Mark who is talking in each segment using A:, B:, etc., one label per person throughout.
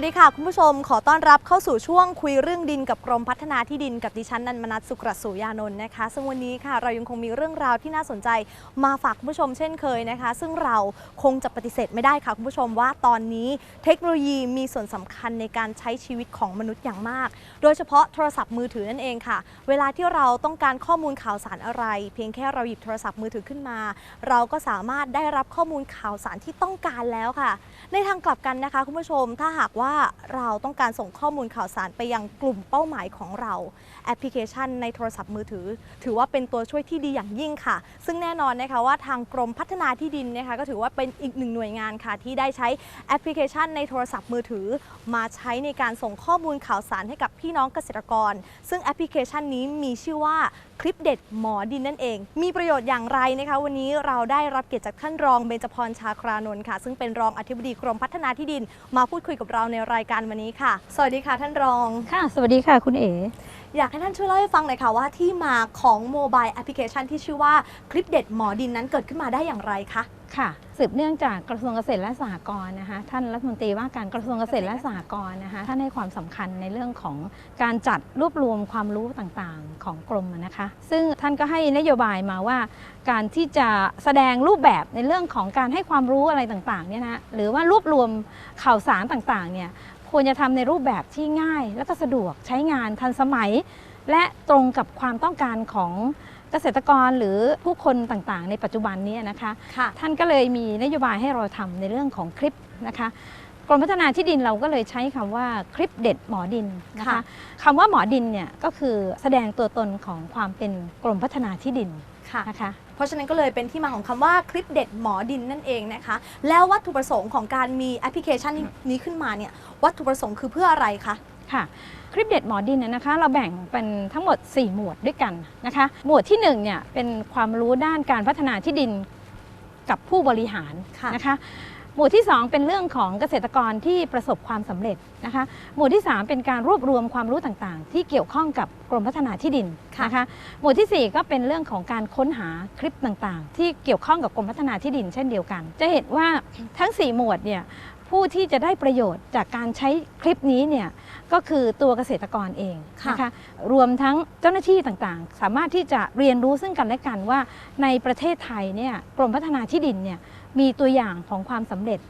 A: วัสดีค่ะ คุณผู้ชมขอต้อนรับเข้าสู่ช่วงคุยเรื่องดินกับกรมพัฒนาที่ดินกับดิฉันนันมนัสสุกรสุยานนท์นะคะซึ่งวันนี้ค่ะเรายังคงมีเรื่องราวที่น่าสนใจมาฝากคุณผู้ชมเช่นเคยนะคะ ซึ่งเราคงจะปฏิเสธไม่ได้ค่ะ คุณผู้ชมว่าตอนนี้เทคโนโลยีมีส่วนสำคัญในการใช้ชีวิตของมนุษย์อย่างมาก โดยเฉพาะโทรศัพท์มือถือนั่นเองค่ะ เวลาที่เราต้องการข้อมูลข่าวสารอะไร เพียงแค่เราหยิบโทรศัพท์มือถือขึ้นมา เราก็สามารถได้รับข้อมูลข่าวสารที่ต้องการแล้วค่ะ ในทางกลับกันนะคะ คุณผู้ชมถ้าหากว่าาเราต้องการส่งข้อมูลข่าวสารไปยังกลุ่มเป้าหมายของเรา แอปพลิเคชันในโทรศัพท์มือถือ ถือว่าเป็นตัวช่วยที่ดีอย่างยิ่งค่ะ ซึ่งแน่นอนนะคะว่าทางกรมพัฒนาที่ดินนะคะก็ถือว่าเป็นอีกหนึ่งหน่วยงานค่ะ ที่ได้ใช้แอปพลิเคชันในโทรศัพท์มือถือ มาใช้ในการส่งข้อมูลข่าวสารให้กับพี่น้องเกษตรกร ซึ่งแอปพลิเคชันนี้มีชื่อว่า คลิปเด็ดหมอดินนั่นเอง มีประโยชน์อย่างไรนะคะ วันนี้เราได้รับเกียรติจากท่านรองเบญจพรชาครานนท์ค่ะ ซึ่งเป็นรองอธิบดีกรมพัฒนาที่ดิน มาพูดคุยกับเราในรายการวันนี้ค่ะ สวัสดีค่ะท่านรอง
B: ค่ะ สวัสดีค่ะคุณเอ๋
A: อยากให้ท่านช่วยเล่าให้ฟังหน่อยค่ะว่าที่มาของโมบายแอปพลิเคชันที่ชื่อว่าคลิปเด็ดหมอดินนั้นเกิดขึ้นมาได้อย่างไรคะ
B: ค่ะสืบเนื่องจากกระทรวงเกษตรและสหกรณ์นะคะท่านรัฐมนตรีว่าการกระทรวงเกษตรและสหกรณ์นะคะท่านให้ความสำคัญในเรื่องของการจัดรวบรวมความรู้ต่างๆของกรมนะคะ ซึ่งท่านก็ให้นโยบายมาว่า การที่จะแสดงรูปแบบในเรื่องของการให้ความรู้อะไรต่างๆเนี่ยนะหรือว่ารวบรวมข่าวสารต่างๆเนี่ยควรจะทำในรูปแบบที่ง่าย และก็สะดวกใช้งานทันสมัย และตรงกับความต้องการของ เกษตรกรหรือผู้คนต่างๆ ในปัจจุบันนี้นะคะ
A: ค่ะ
B: ท่านก็เลยมีนโยบายให้เราทำในเรื่องของคลิปนะคะกรมพัฒนาที่ดินเราก็เลยใช้คำว่าคลิปเด็ดหมอดินนะคะ
A: ค่ะ
B: คำว่าหมอดินเนี่ยก็คือแสดงตัวตนของความเป็นกรมพัฒนาที่ดิน
A: ค่ะ
B: นะคะ
A: เพราะฉะนั้นก็เลยเป็นที่มาของคำว่าคลิปเด็ดหมอดินนั่นเองนะคะ แล้ววัตถุประสงค์ของการมีแอปพลิเคชันนี้ขึ้นมาเนี่ยวัตถุประสงค์คือเพื่ออะไรคะ
B: ค่ะคลิปเด็ดหมอดินเนยนะคะ เราแบ่งเป็นทั้งหมด 4 หมวดด้วยกันนะคะ หมวดที่1เนี่ยเป็นความรู้ด้านการพัฒนาที่ดินกับผู้บริหาร
A: ค่ะ
B: นะคะ หมวดที่ 2 เป็นเรื่องของเกษตรกรที่ประสบความสำเร็จนะคะ หมวดที่ 3 เป็นการรวบรวมความรู้ต่างๆ ที่เกี่ยวข้องกับกรมพัฒนาที่ดิน
A: ค่ะ
B: นะคะ หมวดทีสี่ 4 ก็เป็นเรื่องของการค้นหาคลิปต่างๆ ที่เกี่ยวข้องกับกรมพัฒนาที่ดิน เช่นเดียวกัน จะเห็นว่าทั้ง 4 หมวดเนี่ย ผู้ที่จะได้ประโยชน์จากการใช้คลิปนี้เนี่ยก็คือตัวเกษตรกรเอง
A: ค่ะ
B: นะคะรวมทั้งเจ้าหน้าที่ต่างๆ สามารถที่จะเรียนรู้ซึ่งกันและกันว่า ในประเทศไทยเนี่ยกรมพัฒนาที่ดินเนี่ยมีตัวอย่างของความสำเร็จ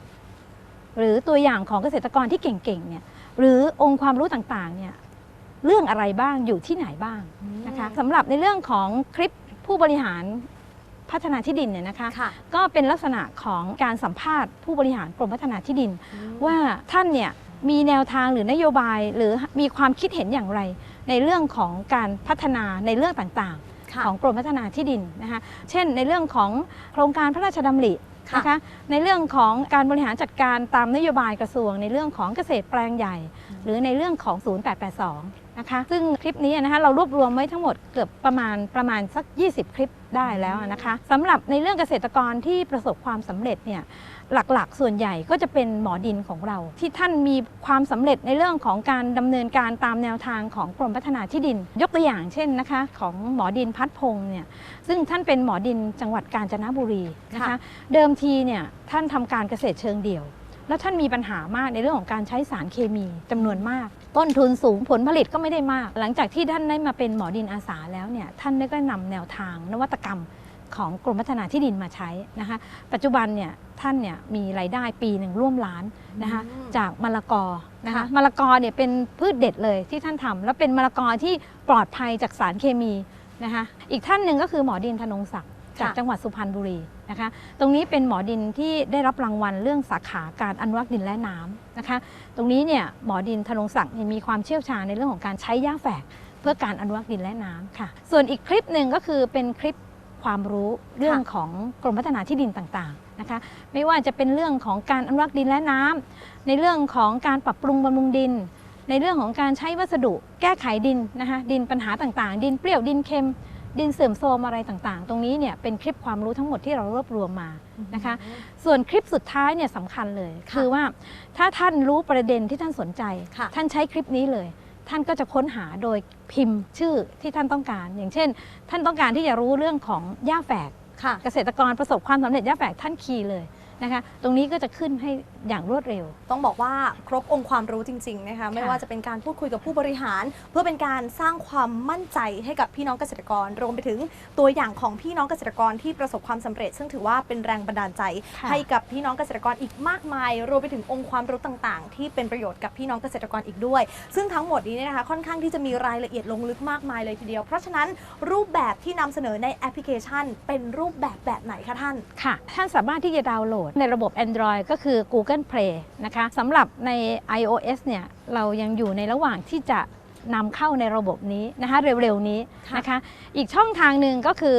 B: หรือตัวอย่างของเกษตรกรที่เก่งๆเนี่ยหรือองค์ความรู้ต่างๆเนี่ยเรื่องอะไรบ้างอยู่ที่ไหนบ้างนะคะสำหรับในเรื่องของคลิปผู้บริหาร พัฒนาที่ดินเนี่ยนะคะ
A: ค่ะ
B: ก็เป็นลักษณะของการสัมภาษณ์ผู้บริหารกรมพัฒนาที่ดิน ว่าท่านเนี่ยมีแนวทางหรือนโยบายหรือมีความคิดเห็นอย่างไร ในเรื่องของการพัฒนาในเรื่องต่างๆ
A: ค่ะ
B: ของกรมพัฒนาที่ดินนะคะเช่น ในเรื่องของโครงการพระราชดำริ
A: ค่ะ
B: นะคะในเรื่องของการบริหารจัดการตามนโยบายกระทรวง ในเรื่องของเกษตรแปลงใหญ่ หรือในเรื่องของ 0882 นะคะ ซึ่งคลิปนี้นะคะเรารวบรวมไว้ทั้งหมดเกือบประมาณประมาณสัก 20 คลิปได้แล้วนะคะสำหรับในเรื่องเกษตรกรที่ประสบความสำเร็จเนี่ยหลักๆ ส่วนใหญ่ก็จะเป็นหมอดินของเรา ที่ท่านมีความสำเร็จในเรื่องของการดำเนินการตามแนวทางของกรมพัฒนาที่ดิน ยกตัวอย่างเช่นนะคะของหมอดินพัดพงษ์เนี่ยซึ่งท่านเป็นหมอดินจังหวัดกาญจนบุรีนะคะ
A: ค่ะ
B: เดิมทีเนี่ยท่านทำการเกษตรเชิงเดี่ยว แล้วท่านมีปัญหามากในเรื่องของการใช้สารเคมีจำนวนมาก ต้นทุนสูงผลผลิตก็ไม่ได้มาก หลังจากที่ท่านได้มาเป็นหมอดินอาสาแล้วเนี่ยท่านได้ก็นำแนวทางนวัตกรรมของกรมพัฒนาที่ดินมาใช้นะคะ ปัจจุบันเนี่ยท่านเนี่ยมีรายได้ปีหนึ่งร่วมล้านนะคะ
A: อืม
B: จากมะละกอนะคะ
A: ค่ะ
B: มะละกอเนี่ยเป็นพืชเด็ดเลยที่ท่านทำแล้วเป็นมะละกอที่ปลอดภัยจากสารเคมีนะคะอีกท่านหนึ่งก็คือหมอดินธนงศักดิ์จากจังหวัดสุพรรณบุรี นะคะ ตรงนี้เป็นหมอดินที่ได้รับรางวัลเรื่องสาขาการอนุรักษ์ดินและน้ำนะคะ ตรงนี้เนี่ยหมอดินธนงศักดิ์มีความเชี่ยวชาญในเรื่องของการใช้หญ้าแฝก เพื่อการอนุรักษ์ดินและน้ำค่ะ ส่วนอีกคลิปหนึ่งก็คือเป็นคลิปความรู้เรื่องของกรมพัฒนาที่ดินต่างๆนะคะ ไม่ว่าจะเป็นเรื่องของการอนุรักษ์ดินและน้ำในเรื่องของการปรับปรุงบำรุงดิน ในเรื่องของการใช้วัสดุแก้ไขดินนะคะดินปัญหาต่างๆ ดินเปรี้ยวดินเค็ม ดินเสื่อมโทรมอะไรต่างๆ ตรงนี้เนี่ยเป็นคลิปความรู้ทั้งหมดที่เรารวบรวมมานะคะ ส่วนคลิปสุดท้ายเนี่ยสำคัญเลย
A: ค่ะ
B: คือว่าถ้าท่านรู้ประเด็นที่ท่านสนใจ
A: ค่ะ
B: ท่านใช้คลิปนี้เลย ท่านก็จะค้นหาโดยพิมพ์ชื่อที่ท่านต้องการ อย่างเช่น ท่านต้องการที่จะรู้เรื่องของหญ้าแฝก
A: ค่ะ
B: เกษตรกรประสบความสำเร็จหญ้าแฝกท่านคีย์เลยนะคะ ตรงนี้ก็จะขึ้นให้ อย่างรวดเร็ว
A: ต้องบอกว่าครบองค์ความรู้จริงๆนะคะไม่ว่าจะเป็นการพูดคุยกับผู้บริหาร เพื่อเป็นการสร้างความมั่นใจให้กับพี่น้องเกษตรกร รวมไปถึงตัวอย่างของพี่น้องเกษตรกรที่ประสบความสำเร็จ ซึ่งถือว่าเป็นแรงบันดาลใจ
B: ค่ะ
A: ให้กับพี่น้องเกษตรกรอีกมากมาย รวมไปถึงองค์ความรู้ต่างๆ ที่เป็นประโยชน์กับพี่น้องเกษตรกรอีกด้วย ซึ่งทั้งหมดนี้เนี่ยนะคะค่อนข้างที่จะมีรายละเอียดลงลึกมากมายเลยทีเดียว เพราะฉะนั้นรูปแบบที่นำเสนอในแอปพลิเคชัน เป็นรูปแบบแบบไหนคะท่าน
B: ค่ะ ท่านสามารถที่จะดาวน์โหลดในระบบ Android ก็คือ Google Play นะคะสำหรับใน iOS เนี่ยเรายังอยู่ในระหว่างที่จะนำเข้าในระบบนี้นะคะเร็วๆนี้
A: ค่ะ
B: นะคะอีกช่องทางหนึ่งก็คือ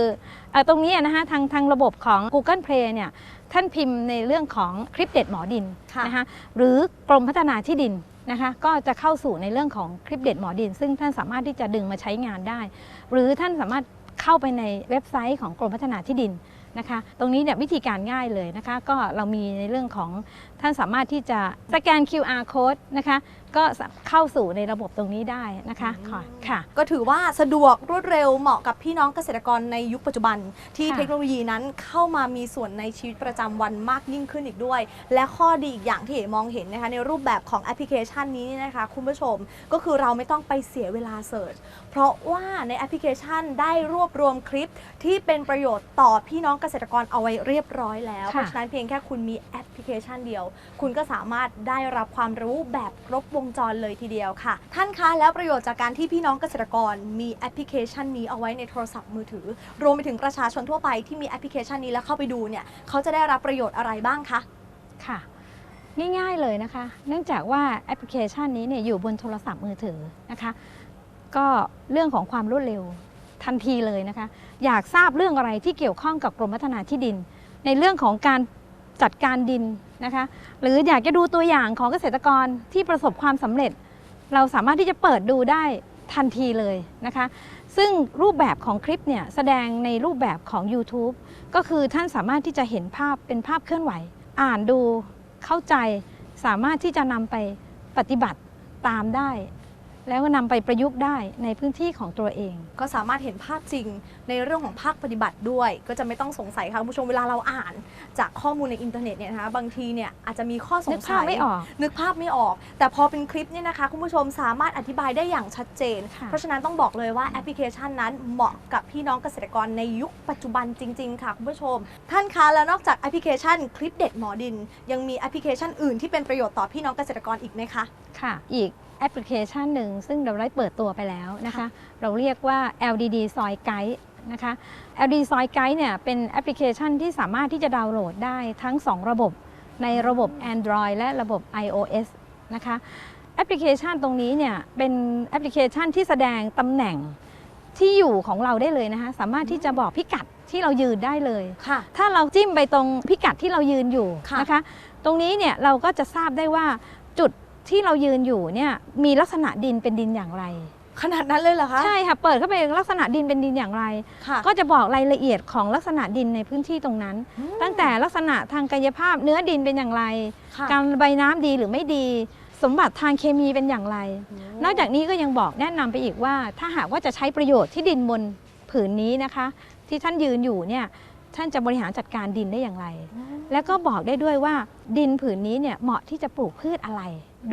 B: เอ่อตรงนี้นะคะทางทางระบบของ Google Play เนี่ยท่านพิมพ์ในเรื่องของคลิปเด็ดหมอดิน
A: ค่ะ
B: นะคะหรือกรมพัฒนาที่ดินนะคะก็จะเข้าสู่ในเรื่องของคลิปเด็ดหมอดิน ซึ่งท่านสามารถที่จะดึงมาใช้งานได้ หรือท่านสามารถเข้าไปในเว็บไซต์ของกรมพัฒนาที่ดิน นะคะ ตรงนี้เนี่ยวิธีการง่ายเลยนะคะ ก็เรามีในเรื่องของท่านสามารถที่จะสแกน QR code นะคะ ก็เข้าสู่ในระบบตรงนี้ได้นะคะค่ะค่ะ
A: ก็ถือว่าสะดวกรวดเร็วเหมาะกับพี่น้องเกษตรกรในยุคปัจจุบัน ที่
B: ค่ะ
A: เทคโนโลยีนั้นเข้ามามีส่วนในชีวิตประจำวันมากยิ่งขึ้นอีกด้วย และข้อดีอีกอย่างที่เอ๋มองเห็นนะคะในรูปแบบของแอปพลิเคชันนี้เนี่ยนะคะ คุณผู้ชมก็คือเราไม่ต้องไปเสียเวลาเสิร์ชเพราะว่าในแอปพลิเคชันได้รวบรวมคลิปที่เป็นประโยชน์ต่อพี่น้องเกษตรกรเอาไว้เรียบร้อยแล้ว
B: ค่ะ
A: เพราะฉะนั้นเพียงแค่คุณมีแอปพลิเคชันเดียว คุณก็สามารถได้รับความรู้แบบครบวงจรเลยทีเดียวค่ะ ท่านคะแล้วประโยชน์จากการที่พี่น้องเกษตรกรมีแอปพลิเคชันนี้เอาไว้ในโทรศัพท์มือถือ รวมไปถึงประชาชนทั่วไปที่มีแอปพลิเคชันนี้แล้วเข้าไปดูเนี่ยเขาจะได้รับประโยชน์อะไรบ้างคะ
B: ค่ะ ง่ายๆเลยนะคะ เนื่องจากว่าแอปพลิเคชันนี้เนี่ยอยู่บนโทรศัพท์มือถือนะคะ ก็เรื่องของความรวดเร็วทันทีเลยนะคะ อยากทราบเรื่องอะไรที่เกี่ยวข้องกับกรมพัฒนาที่ดิน ในเรื่องของการ จัดการดินนะคะ หรืออยากจะดูตัวอย่างของเกษตรกรที่ประสบความสำเร็จ เราสามารถที่จะเปิดดูได้ทันทีเลยนะคะ ซึ่งรูปแบบของคลิปเนี่ยแสดงในรูปแบบของ YouTube ก็คือท่านสามารถที่จะเห็นภาพเป็นภาพเคลื่อนไหว อ่านดูเข้าใจ สามารถที่จะนำไปปฏิบัติตามได้ แล้วก็นำไปประยุกต์ได้ในพื้นที่ของตัวเอง
A: ก็สามารถเห็นภาพจริง ในเรื่องของภาคปฏิบัติด้วย ก็จะไม่ต้องสงสัยค่ะคุณผู้ชมเวลาเราอ่าน จากข้อมูลในอินเทอร์เน็ตเนี่ยนะคะบางทีเนี่ยอาจจะมีข้อส
B: นึ
A: ง
B: ก
A: สั
B: ภาพ
A: ย
B: ไม่ออก
A: นึกภาพไม่ออก แต่พอเป็นคลิปเนี่ยนะคะ คุณผู้ชมสามารถอธิบายได้อย่างชัดเจน
B: ค่ะ
A: เพราะฉะนั้นต้องบอกเลยว่าแอปพลิเคชันนั้นเหมาะกับพี่น้องเกษตรกรในยุคปัจจุบันจริง ๆ ค่ะ คุณผู้ชม ท่านคะแล้วนอกจากแอปพลิเคชันคลิปเด็ดหมอดิน ยังมีแอปพลิเคชันอื่นที่เป็นประโยชน์ต่อพี่น้องเกษตรกรอีกไหมคะ
B: ค่ะ อีกแอปพลิเคชันหนึ่งซึ่งเราได้เปิดตัวไปแล้วนะคะ เราเรียกว่า LDD Soil Guide นะคะ LDD Soil Guide เนี่ยเป็นแอปพลิเคชันที่สามารถที่จะดาวน์โหลดได้ทั้ง 2 ระบบในระบบ Android และระบบ iOS นะคะแอปพลิเคชันตรงนี้เนี่ยเป็นแอปพลิเคชันที่แสดงตำแหน่งที่อยู่ของเราได้เลยนะคะสามารถที่จะบอกพิกัดที่เรายืนได้เลย
A: ค่ะ
B: ถ้าเราจิ้มไปตรงพิกัดที่เรายืนอยู่
A: ค่ะ
B: นะคะ ตรงนี้เนี่ยเราก็จะทราบได้ว่าจุดที่เรายืนอยู่เนี่ยมีลักษณะดินเป็นดินอย่างไร
A: ขนาดนั้นเลยเหรอคะ
B: ใช่ค่ะ เปิดเข้าไปลักษณะดินเป็นดินอย่างไร
A: ค่ะ
B: ก็จะบอกรายละเอียดของลักษณะดินในพื้นที่ตรงนั้น
A: อืม
B: ตั้งแต่ลักษณะทางกายภาพเนื้อดินเป็นอย่างไร
A: ค่ะ
B: การระบายน้ำดีหรือไม่ดี สมบัติทางเคมีเป็นอย่างไร นอกจากนี้ก็ยังบอกแนะนำไปอีกว่า ถ้าหากว่าจะใช้ประโยชน์ที่ดินบนผืนนี้นะคะ ที่ท่านยืนอยู่เนี่ยท่านจะบริหารจัดการดินได้อย่างไร แล้วก็บอกได้ด้วยว่าดินผืนนี้เนี่ยเหมาะที่จะปลูกพืชอะไร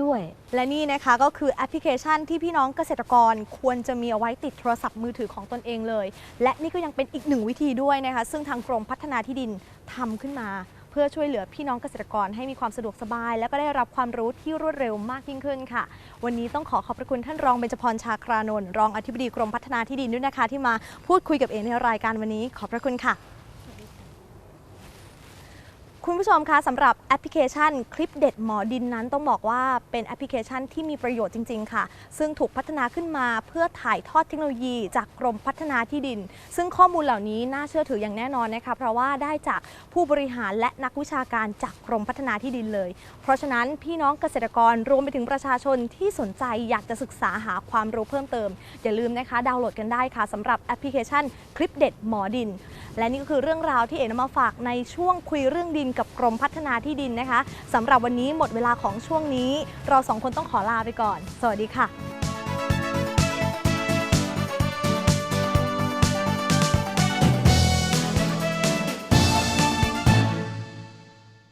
B: ด้วย
A: และนี่นะคะก็คือแอปพลิเคชันที่พี่น้องเกษตรกรควรจะมีเอาไว้ติดโทรศัพท์มือถือของตนเองเลย และนี่ก็ยังเป็นอีกหนึ่งวิธีด้วยนะคะ ซึ่งทางกรมพัฒนาที่ดินทำขึ้นมา เพื่อช่วยเหลือพี่น้องเกษตรกรให้มีความสะดวกสบาย และก็ได้รับความรู้ที่รวดเร็วมากยิ่งขึ้นค่ะ วันนี้ต้องขอขอบพระคุณท่านรองเบญจพรชาครานนท์รองอธิบดีกรมพัฒนาที่ดินด้วยนะคะ ที่มาพูดคุยกับเอในรายการวันนี้ขอบพระคุณค่ะ คุณผู้ชมคะสำหรับแอปพลิเคชันคลิปเด็ดหมอดินนั้นต้องบอกว่าเป็นแอปพลิเคชันที่มีประโยชน์จริง ๆ ค่ะ ซึ่งถูกพัฒนาขึ้นมาเพื่อถ่ายทอดเทคโนโลยีจากกรมพัฒนาที่ดิน ซึ่งข้อมูลเหล่านี้น่าเชื่อถืออย่างแน่นอนนะคะเพราะว่าได้จากผู้บริหารและนักวิชาการจากกรมพัฒนาที่ดินเลย เพราะฉะนั้นพี่น้องเกษตรกรรวมไปถึงประชาชนที่สนใจอยากจะศึกษาหาความรู้เพิ่มเติมอย่าลืมนะคะ ดาวน์โหลดกันได้ค่ะสำหรับแอปพลิเคชันคลิปเด็ดหมอดิน และนี่ก็คือเรื่องราวที่เอ๋นำมาฝากในช่วงคุยเรื่องดินกับกรมพัฒนาที่ดินนะคะสำหรับวันนี้หมดเวลาของช่วงนี้ เราสองคนต้องขอลาไปก่อน สวัสดีค่ะ